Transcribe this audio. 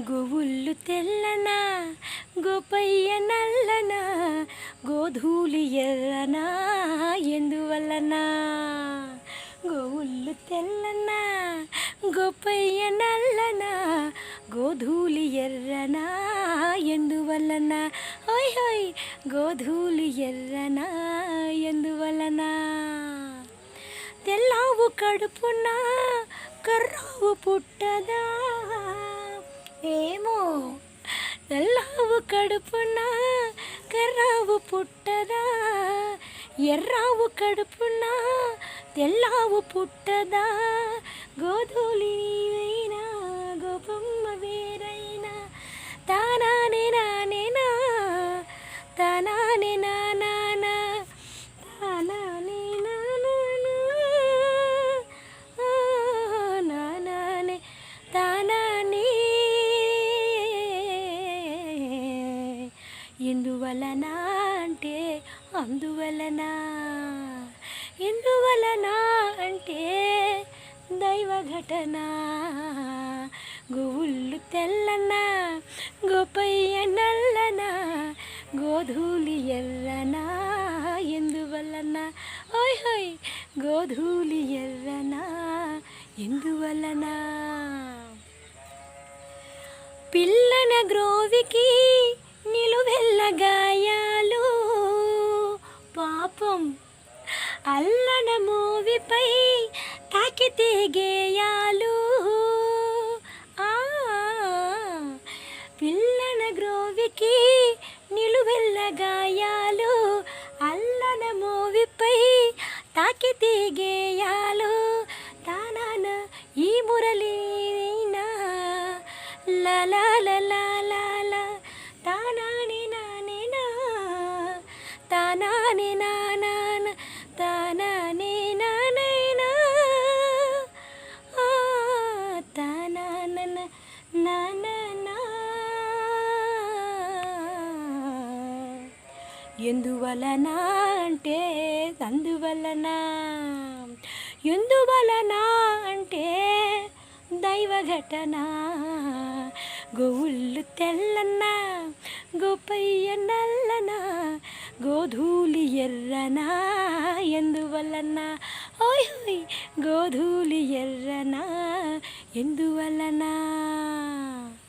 గోవుళ్ళు తెల్లనా గోపయ్య నల్లనా గోధూలి ఎర్రనా ఎందువల్లనా? గోవుళ్ళు తెల్లనా గోపయ్య నల్లనా గోధూలి ఎర్రనా ఎందువల్లనా? ఓయ్ హోయ్ గోధూలి ఎర్రనా ఎందువలన తెల్లావు కడుపున కర్రావు పుట్టదా ఏమో తెల్లావు కడుపున కర్రావు పుట్టదా ఎర్రావు కడుపున తెల్లావు పుట్టదా గోధూలి ఎందువలన అంటే అందువలన ఎందువలన అంటే దైవ ఘటన. గోవుళ్ళు తెల్లన గోపయ్య నల్లన గోధూలి ఎర్రన. ఎందువలన? ఓయ్ హోయ్ గోధూలి ఎర్రన. ఎందువలన? పిల్లన గ్రోవికి అల్లన మూవిపై తాకితే గేయాలు. పిల్లన గ్రోవికి నిలువెల్ల గాయాలు. అల్లన మూవిపై తాకితే గేయాలు. తానాన ఈ మురళీనా? లలా లలా తానాని నానేనా? తానాని నా ఎందువలన అంటే అందువలన ఎందువలన అంటే దైవ ఘటన గోవుళ్ళు తెల్లన్న గోపయ్య నల్లన గోధూలి ఎర్రనా. ఎందువలన? ఓయ్ గోధూలి ఎర్రనా. ఎందువలనా?